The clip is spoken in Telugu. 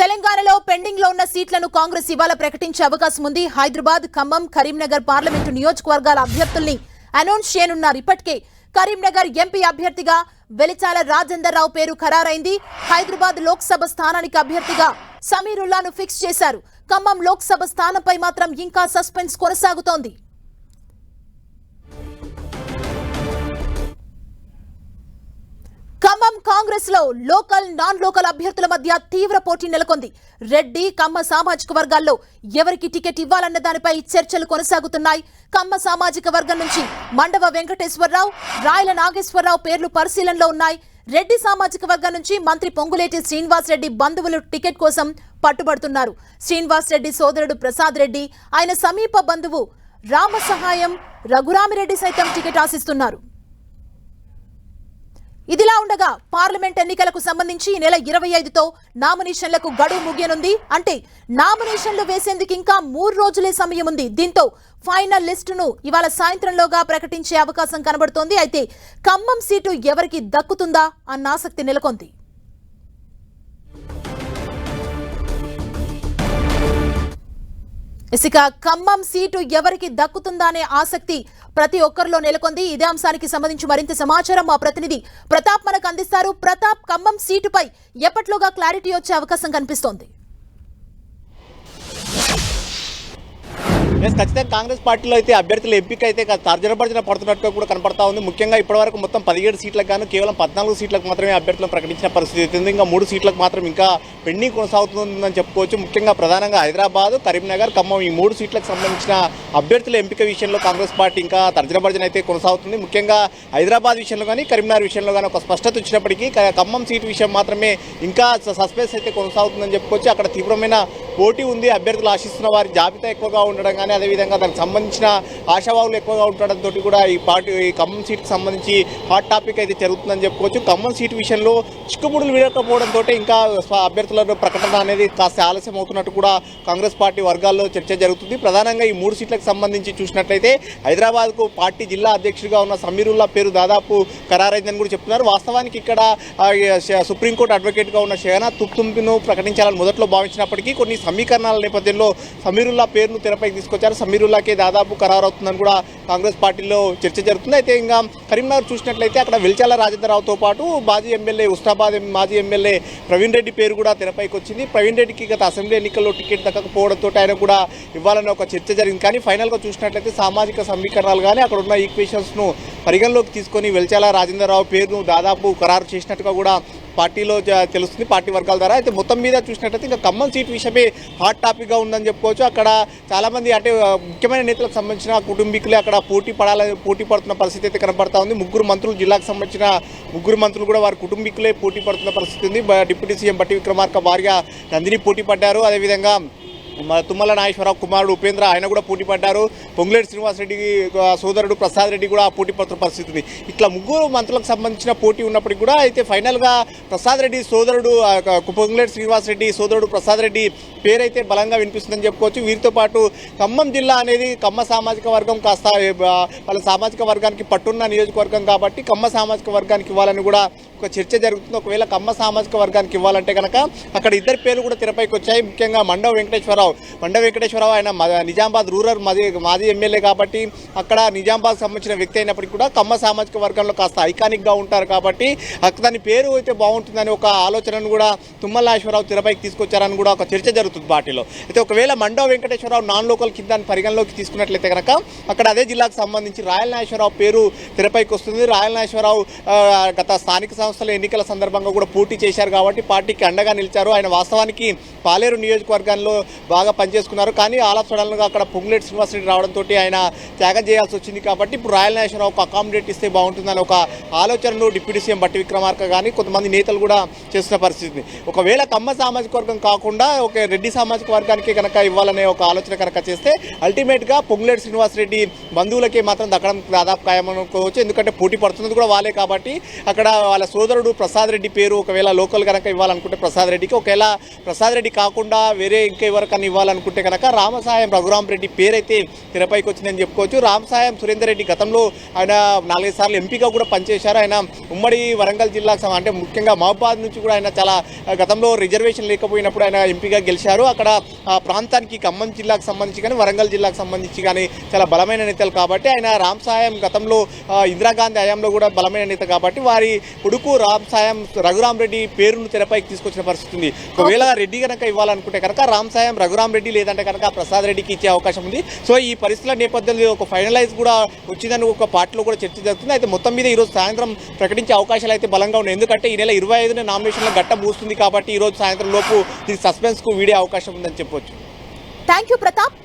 తెలంగాణలో పెండింగ్లో ఉన్న సీట్లను కాంగ్రెస్ ఇవాళ ప్రకటించే అవకాశం ఉంది. హైదరాబాద్ ఖమ్మం కరీంనగర్ పార్లమెంటు నియోజకవర్గాల అభ్యర్థుల్ని అనౌన్స్ చేయనున్నారు ఇప్పటికే కరీంనగర్ ఎంపీ అభ్యర్థిగా వెలిచాల రాజేందర్ రావు పేరు ఖరారైంది. హైదరాబాద్ లోక్సభ స్థానానికి అభ్యర్థిగా సమీరుల్లాను ఫిక్స్ చేశారు. ఖమ్మం లోక్సభ స్థానంపై మాత్రం ఇంకా సస్పెన్స్ కొనసాగుతోంది. ఖమ్మం కాంగ్రెస్లో లోకల్ నాన్ లోకల్ అభ్యర్థుల మధ్య తీవ్ర పోటీ నెలకొంది. రెడ్డి కమ్మ సామాజిక వర్గాల్లో ఎవరికి టికెట్ ఇవ్వాలన్న దానిపై చర్చలు కొనసాగుతున్నాయి. కమ్మ సామాజిక వర్గం నుంచి మండవ వెంకటేశ్వరరావు రాయల నాగేశ్వరరావు పేర్లు పరిశీలనలో ఉన్నాయి. రెడ్డి సామాజిక వర్గం నుంచి మంత్రి పొంగులేటి శ్రీనివాస్ రెడ్డి బంధువులు టికెట్ కోసం పట్టుబడుతున్నారు. శ్రీనివాస్ రెడ్డి సోదరుడు ప్రసాద్ రెడ్డి ఆయన సమీప బంధువు రామ సహాయం రఘురామిరెడ్డి సైతం టికెట్ ఆశిస్తున్నారు. ఇదిలా ఉండగా పార్లమెంట్ ఎన్నికలకు సంబంధించి ఈ నెల ఇరవై ఐదుతో నామినేషన్లకు గడువు ముగియనుంది. అంటే నామినేషన్లు వేసేందుకు ఇంకా మూడు రోజులే సమయం ఉంది. దీంతో ఫైనల్ లిస్టును ఇవాళ సాయంత్రంలోగా ప్రకటించే అవకాశం కనబడుతోంది. అయితే ఖమ్మం సీటు ఎవరికి దక్కుతుందా అన్న ఆసక్తి నెలకొంది. ఇసుక ఖమ్మం సీటు ఎవరికి దక్కుతుందా అనే ఆసక్తి ప్రతి ఒక్కరిలో నెలకొంది. ఇదే అంశానికి సంబంధించి మరింత సమాచారం మా ప్రతినిధి ప్రతాప్ మనకు అందిస్తారు. ప్రతాప్ ఖమ్మం సీటుపై ఎప్పట్లోగా క్లారిటీ వచ్చే అవకాశం కనిపిస్తోంది? ఎస్ ఖచ్చితంగా కాంగ్రెస్ పార్టీలో అయితే అభ్యర్థుల ఎంపిక అయితే తర్జనపర్జన తర్జనభర్జన పడుతున్నట్టుగా కూడా కనపడతా ఉంది. ముఖ్యంగా ఇప్పటివరకు మొత్తం పదిహేడు సీట్లకు గాను కేవలం పద్నాలుగు సీట్లకు మాత్రమే అభ్యర్థులను ప్రకటించిన పరిస్థితి అవుతుంది ఇంకా మూడు సీట్లకు మాత్రం ఇంకా పెండింగ్ కొనసాగుతుందని చెప్పుకోవచ్చు. ముఖ్యంగా ప్రధానంగా హైదరాబాద్ కరీంనగర్ ఖమ్మం ఈ మూడు సీట్లకు సంబంధించిన అభ్యర్థుల ఎంపిక విషయంలో కాంగ్రెస్ పార్టీ ఇంకా తర్జనభర్జన అయితే కొనసాగుతుంది. ముఖ్యంగా హైదరాబాద్ విషయంలో కానీ కరీంనగర్ విషయంలో కానీ ఒక స్పష్టత వచ్చినప్పటికీ ఖమ్మం సీటు విషయం మాత్రమే ఇంకా సస్పెన్స్ అయితే కొనసాగుతుందని చెప్పుకోవచ్చు. అక్కడ తీవ్రమైన పోటీ ఉంది అభ్యర్థులు ఆశిస్తున్న వారి జాబితా ఎక్కువగా ఉండడం కానీ అదేవిధంగా దానికి సంబంధించిన ఆశావాహులు ఎక్కువగా ఉండడంతో కూడా ఈ పార్టీ ఈ ఖమ్మం సీట్కి సంబంధించి హాట్ టాపిక్ అయితే జరుగుతుందని చెప్పుకోవచ్చు. ఖమ్మం సీట్ విషయంలో చిక్కుముడులు విడకపోవడంతో ఇంకా అభ్యర్థుల ప్రకటన అనేది కాస్త ఆలస్యం అవుతున్నట్టు కూడా కాంగ్రెస్ పార్టీ వర్గాల్లో చర్చ జరుగుతుంది. ప్రధానంగా ఈ మూడు సీట్లకు సంబంధించి చూసినట్లయితే హైదరాబాద్కు పార్టీ జిల్లా అధ్యక్షుడిగా ఉన్న సమీరుల్లా పేరు దాదాపు ఖరారైందని కూడా చెప్తున్నారు. వాస్తవానికి ఇక్కడ సుప్రీంకోర్టు అడ్వకేట్గా ఉన్న షేనా తుప్తుంపును ప్రకటించాలని మొదట్లో భావించినప్పటికీ కొన్ని సమీకరణాల నేపథ్యంలో సమీరుల్లా పేరును తెరపైకి తీసుకొచ్చారు. సమీరుల్లాకే దాదాపు ఖరారవుతుందని కూడా కాంగ్రెస్ పార్టీలో చర్చ జరుగుతుంది. అయితే ఇంకా కరీంనగర్ చూసినట్లయితే అక్కడ వెల్చాల రాజేంద్రరావుతో పాటు మాజీ ఎమ్మెల్యే ఉస్తాబాద్ మాజీ ఎమ్మెల్యే ప్రవీణ్ రెడ్డి పేరు కూడా తెరపైకి వచ్చింది. ప్రవీణ్ రెడ్డికి గత అసెంబ్లీ ఎన్నికల్లో టికెట్ దక్కకపోవడంతో ఆయన కూడా ఇవ్వాలని ఒక చర్చ జరిగింది. కానీ ఫైనల్గా చూసినట్లయితే సామాజిక సమీకరణాలు కానీ అక్కడ ఉన్న ఈక్వేషన్స్ను పరిగణలోకి తీసుకొని వెల్చాల రాజేంద్రరావు పేరును దాదాపు ఖరారు చేసినట్టుగా కూడా పార్టీలో తెలుస్తుంది పార్టీ వర్గాల ద్వారా. అయితే మొత్తం మీద చూసినట్లయితే ఇంకా ఖమ్మం సీట్ విషయమే హాట్ టాపిక్గా ఉందని చెప్పుకోవచ్చు. అక్కడ చాలామంది అంటే ముఖ్యమైన నేతలకు సంబంధించిన కుటుంబీకులే అక్కడ పోటీ పడాలని పోటీ పడుతున్న పరిస్థితి అయితే కనబడతా ఉంది. ముగ్గురు మంత్రులు జిల్లాకు సంబంధించిన ముగ్గురు మంత్రులు కూడా వారి కుటుంబీకులే పోటీ పడుతున్న పరిస్థితి ఉంది. డిప్యూటీ సీఎం బట్టి విక్రమార్క భార్య నందిని పోటీ పడ్డారు. అదేవిధంగా తుమ్మల నాగేశ్వరరావు కుమారుడు ఉపేంద్ర ఆయన కూడా పోటీ పడ్డారు. పొంగులేటి శ్రీనివాసరెడ్డి సోదరుడు ప్రసాద్ రెడ్డి కూడా పోటీ పడుతున్న పరిస్థితి ఉంది ఇట్లా ముగ్గురు మంత్రులకు సంబంధించిన పోటీ ఉన్నప్పటికీ కూడా అయితే ఫైనల్గా ప్రసాద్ రెడ్డి సోదరుడు పొంగులేటి శ్రీనివాసరెడ్డి సోదరుడు ప్రసాద్ రెడ్డి పేరైతే బలంగా వినిపిస్తుందని చెప్పుకోవచ్చు. వీరితో పాటు ఖమ్మం జిల్లా అనేది కమ్మ సామాజిక వర్గం కాస్త వాళ్ళ సామాజిక వర్గానికి పట్టున్న నియోజకవర్గం కాబట్టి కమ్మ సామాజిక వర్గానికి ఇవ్వాలని కూడా ఒక చర్చ జరుగుతుంది. ఒకవేళ కమ్మ సామాజిక వర్గానికి ఇవ్వాలంటే కనుక అక్కడ ఇద్దరు పేర్లు కూడా తెరపైకి వచ్చాయి. ముఖ్యంగా మండవ వెంకటేశ్వరరావు మండ వెంకటేశ్వరరావు ఆయన నిజామాబాద్ రూరల్ మాజీ మాజీ ఎమ్మెల్యే కాబట్టి అక్కడ నిజామాబాద్ సంబంధించిన వ్యక్తి అయినప్పటికీ కూడా కమ్మ సామాజిక వర్గంలో కాస్త ఐకానిక్గా ఉంటారు కాబట్టి అక్కడ దాని పేరు అయితే బాగుంటుందని ఒక ఆలోచనను కూడా తుమ్మల నాగేశ్వరరావు తెరపైకి తీసుకొచ్చారని కూడా ఒక చర్చ జరుగుతుంది పార్టీలో. అయితే ఒకవేళ మండవ వెంకటేశ్వరరావు నాన్ లోకల్ కింద పరిగణలోకి తీసుకున్నట్లయితే కనుక అక్కడ అదే జిల్లాకు సంబంధించి రాయల నాగేశ్వరరావు పేరు తెరపైకి వస్తుంది. రాయల నాగేశ్వరరావు గత స్థానిక సంస్థల ఎన్నికల సందర్భంగా కూడా పోటీ చేశారు కాబట్టి పార్టీకి అండగా నిలిచారు. ఆయన వాస్తవానికి పాలేరు నియోజకవర్గంలో బాగా పనిచేసుకున్నారు. కానీ ఆల్ సడన్గా అక్కడ పొంగులేటి శ్రీనివాసరెడ్డి రావడంతో ఆయన త్యాగం చేయాల్సి వచ్చింది కాబట్టి ఇప్పుడు రాయల్ నేషన్ ఒక అకామిడేట్ ఇస్తే బాగుంటుందని ఒక ఆలోచనను డిప్యూటీ సీఎం బట్టి విక్రమార్క కానీ కొంతమంది నేతలు కూడా చేస్తున్న పరిస్థితి ఒకవేళ కమ్మ సామాజిక వర్గం కాకుండా ఒక రెడ్డి సామాజిక వర్గానికి కనుక ఇవ్వాలనే ఒక ఆలోచన కనుక చేస్తే అల్టిమేట్గా పొంగులేటి శ్రీనివాసరెడ్డి బంధువులకే మాత్రం దక్కడం దాదాపు ఖాయమనుకోవచ్చు. ఎందుకంటే పోటీ పడుతున్నది కూడా వాళ్ళే కాబట్టి అక్కడ వాళ్ళ సోదరుడు ప్రసాద్ రెడ్డి పేరు ఒకవేళ లోకల్ కనుక ఇవ్వాలనుకుంటే ప్రసాద్ రెడ్డికి. ఒకవేళ ప్రసాద్ రెడ్డి కాకుండా వేరే ఇంకా ఎవరికన్నా టికెట్ని ఇవ్వాలనుకుంటే కనుక రామసాయం రఘురామ్ రెడ్డి పేరైతే తెరపైకి వచ్చిందని చెప్పుకోవచ్చు. రామసాయం సురేందర్ రెడ్డి గతంలో ఆయన నాలుగైదు సార్లు ఎంపీగా కూడా పనిచేశారు. ఆయన ఉమ్మడి వరంగల్ జిల్లాకు అంటే ముఖ్యంగా మహబాద్ నుంచి కూడా ఆయన చాలా గతంలో రిజర్వేషన్ లేకపోయినప్పుడు ఆయన ఎంపీగా గెలిచారు. అక్కడ ఆ ప్రాంతానికి ఖమ్మం జిల్లాకు సంబంధించి కానీ వరంగల్ జిల్లాకు సంబంధించి కానీ చాలా బలమైన నేతలు కాబట్టి ఆయన రామ్ సాయం గతంలో ఇందిరాగాంధీ హయాంలో కూడా బలమైన నేత కాబట్టి వారి కొడుకు రామ్ సాయం రఘురామ్ రెడ్డి పేరును తెరపైకి తీసుకొచ్చిన పరిస్థితి ఉంది. ఒకవేళ రెడ్డి కనుక ఇవ్వాలనుకుంటే కనుక రామ్ సాయం రఘురామ్ రెడ్డి లేదంటే కనుక ప్రసాద్ రెడ్డికి ఇచ్చే అవకాశం ఉంది. సో ఈ పరిస్థితుల నేపథ్యంలో ఒక ఫైనలైజ్ కూడా వచ్చిందని ఒక పార్టీలో కూడా చర్చ జరుగుతుంది. అయితే మొత్తం మీద ఈరోజు సాయంత్రం ప్రకటించే అవకాశాలు అయితే బలంగా ఉన్నాయి. ఎందుకంటే ఈ నెల ఇరవై ఐదున నామినేషన్ల గట్ట మూస్తుంది కాబట్టి ఈరోజు సాయంత్రం లోపు ఇది సస్పెన్స్కు వీడే అవకాశం ఉందని చెప్పొచ్చు. Thank you Pratap